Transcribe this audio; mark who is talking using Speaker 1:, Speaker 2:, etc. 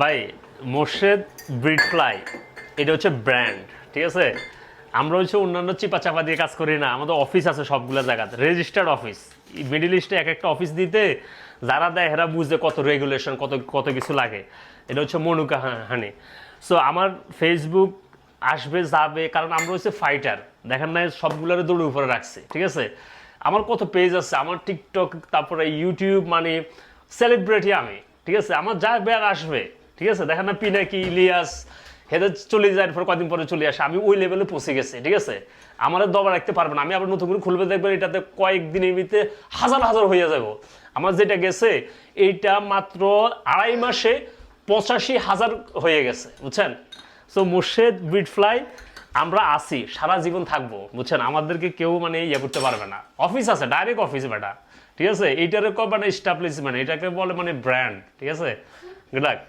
Speaker 1: ভাই, Morshed breed fly এটা হচ্ছে ব্র্যান্ড, ঠিক আছে? আমরা হচ্ছে অন্যান্য চিপা চাপা দিয়ে কাজ করি না, আমাদের অফিস আছে সবগুলো জায়গাতে রেজিস্টার্ড অফিস মিডিল ইস্টে এক একটা অফিস দিতে যারা দেয়, এরা বুঝে কত রেগুলেশন কত কত কিছু লাগে। এটা হচ্ছে মনুকা হানি সো আমার ফেসবুক আসবে, যাবে, কারণ আমরা হচ্ছে ফাইটার দেখেন না সবগুলোর দৌড়ে উপরে রাখছে, ঠিক আছে? আমার কত পেজ আছে, আমার টিকটক তারপরে ইউটিউব মানে সেলিব্রিটি আমি, ঠিক আছে? আমার যা ব্যাগ আসবে ঠিক আছে? দেখেন না, পিনাকি, ইলিয়াস হেদের চলে যায়, এরপর কদিন পরে চলে আসে। আমি ওই লেভেলে পৌঁছে গেছি, ঠিক আছে? আমার দবা রাখতে পারবে না। আমি আবার নতুন করে খুলবে, দেখবেন এটাতে কয়েকদিন এমনিতে হাজার হাজার হয়ে যাব। আমার যেটা গেছে, এইটা মাত্র আড়াই মাসে পঁচাশি হাজার হয়ে গেছে, বুঝছেন? সো মোর্শেদ বিট ফ্লাই আমরা আসি সারা জীবন থাকব, বুঝছেন? আমাদেরকে কেউ মানে ইয়ে করতে পারবে না। অফিস আছে ডাইরেক্ট অফিস বেটা ঠিক আছে? এইটারে কব মানে স্টাবলিশমেন্ট এটাকে বলে মানে ব্র্যান্ড ঠিক আছে? Good luck